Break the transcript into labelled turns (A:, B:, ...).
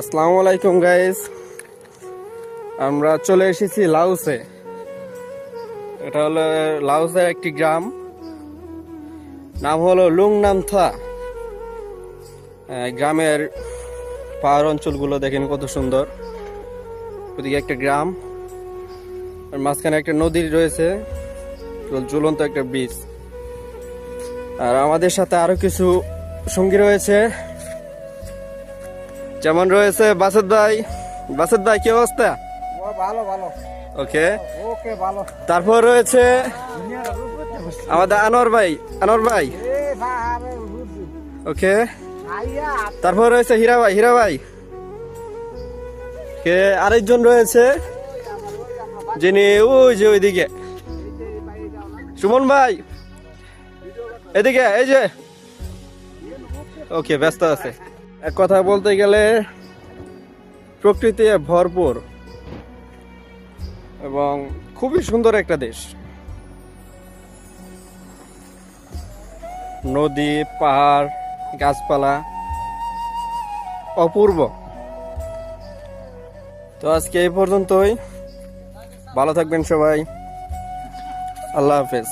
A: আসসালামু আলাইকুম গাইস আমরা চলে এসেছি লাউসে। এটা হলো লাউসের একটি গ্রাম। নাম হলো লুংনামথা। গ্রামের পাহাড় অঞ্চলগুলো দেখেন কত সুন্দর। ওদিকে একটা গ্রাম। আর মাঝখানে একটা নদী রয়েছে। ঝুলন্ত একটা বীজ আর আমাদের সাথে আরও কিছু সঙ্গী রয়েছে। যেমন রয়েছে বাসেদ ভাই বাসেদ ভাই কি অবস্থা?
B: ভালো ভালো।
A: ওকে।
B: ওকে ভালো।
A: তারপর রয়েছে আমাদের আনোয়ার ভাই আনোয়ার ভাই। ওকে। তারপর রয়েছে হীরা ভাই হীরা ভাই। কে আরেকজন রয়েছে যিনি ওই যে ওইদিকে। সুমন ভাই এদিকে এই যে। ওকে ব্যস্ত আছে। এক কথা বলতে গেলে প্রকৃতি ভরপুর এবং খুবই সুন্দর একটা দেশ। নদী, পাহাড়, গাছপালা অপূর্ব। তো আজকে এই পর্যন্তই। ভালো থাকবেন সবাই। আল্লাহ হাফেজ।